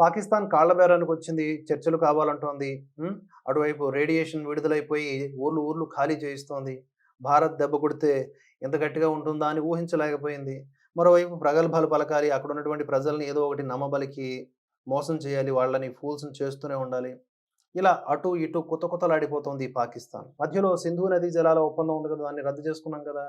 పాకిస్తాన్ కాళ్ళబేరానికి వచ్చింది చర్చలు కావాలంటోంది అటువైపు రేడియేషన్ విడుదలైపోయి ఊర్లు ఊర్లు ఖాళీ చేయిస్తోంది. భారత్ దెబ్బ కొడితే ఎంత గట్టిగా ఉంటుందా అని ఊహించలేకపోయింది. మరోవైపు ప్రగల్భాలు పలకాలి అక్కడ ఉన్నటువంటి ప్రజల్ని ఏదో ఒకటి నమ్మబలికి మోసం చేయాలి వాళ్ళని ఫూల్స్ని చేస్తూనే ఉండాలి. ఇలా అటు ఇటు కొత్త కొత్తలాడిపోతుంది పాకిస్తాన్. మధ్యలో సింధు నదీ జలాల ఒప్పందం ఉంది కదా దాన్ని రద్దు చేసుకున్నాం కదా.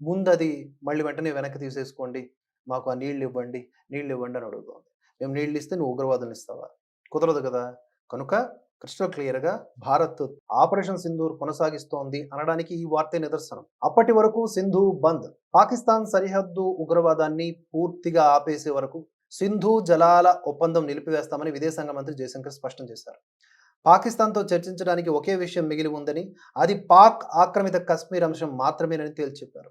ముందు అది మళ్ళీ వెంటనే వెనక్కి తీసేసుకోండి మాకు ఆ నీళ్ళు ఇవ్వండి నీళ్ళు ఇవ్వండి అని అడుగుతోంది. మేము నీళ్ళు ఇస్తే నువ్వు ఉగ్రవాదులు ఇస్తావా కుదరదు కదా. కనుక క్రిస్టల్ క్లియర్గా భారత్ ఆపరేషన్ సింధూర్ కొనసాగిస్తోంది అనడానికి ఈ వార్తే నిదర్శనం. అప్పటి వరకు సింధు బంద్. పాకిస్తాన్ సరిహద్దు ఉగ్రవాదాన్ని పూర్తిగా ఆపేసే వరకు సింధు జలాల ఒప్పందం నిలిపివేస్తామని విదేశాంగ మంత్రి జయశంకర్ స్పష్టం చేశారు. పాకిస్తాన్తో చర్చించడానికి ఒకే విషయం మిగిలి ఉందని అది పాక్ ఆక్రమిత కశ్మీర్ అంశం మాత్రమేనని తేల్చి చెప్పారు.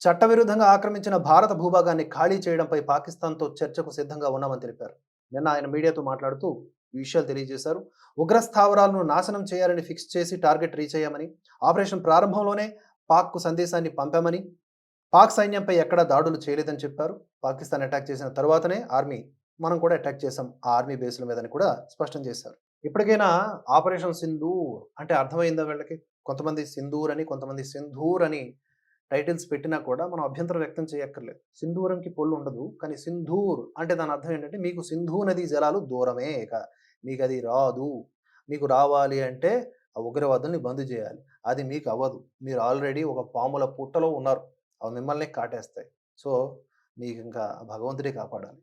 చట్టవిరుద్ధంగా ఆక్రమించిన భారత భూభాగాన్ని ఖాళీ చేయడంపై పాకిస్తాన్తో చర్చకు సిద్ధంగా ఉన్నామని తెలిపారు. నిన్న ఆయన మీడియాతో మాట్లాడుతూ ఈ విషయాలు తెలియజేశారు. ఉగ్రస్థావరాలను నాశనం చేయాలని ఫిక్స్ చేసి టార్గెట్ రీచ్ అయ్యామని ఆపరేషన్ ప్రారంభంలోనే పాక్కు సందేశాన్ని పంపామని పాక్ సైన్యంపై ఎక్కడా దాడులు చేయలేదని చెప్పారు. పాకిస్తాన్ అటాక్ చేసిన తర్వాతనే ఆర్మీ మనం కూడా అటాక్ చేసాం ఆ ఆర్మీ బేస్ల మీదని కూడా స్పష్టం చేశారు. ఇప్పటికైనా ఆపరేషన్ సింధూర్ అంటే అర్థమైందా వీళ్ళకి? కొంతమంది సింధూర్ అని కొంతమంది సింధూర్ అని టైటిల్స్ పెట్టినా కూడా మనం అభ్యంతరం వ్యక్తం చేయక్కర్లేదు. సింధూరంకి పొల్లు ఉండదు. కానీ సింధూర్ అంటే దాని అర్థం ఏంటంటే మీకు సింధు నదీ జలాలు దూరమే ఇక. మీకు అది రాదు. మీకు రావాలి అంటే ఆ ఉగ్రవాదుల్ని బంద్ చేయాలి. అది మీకు అవ్వదు. మీరు ఆల్రెడీ ఒక పాముల పుట్టలో ఉన్నారు. అవి మిమ్మల్ని కాటేస్తాయి. సో మీకు ఇంకా భగవంతుడే కాపాడాలి.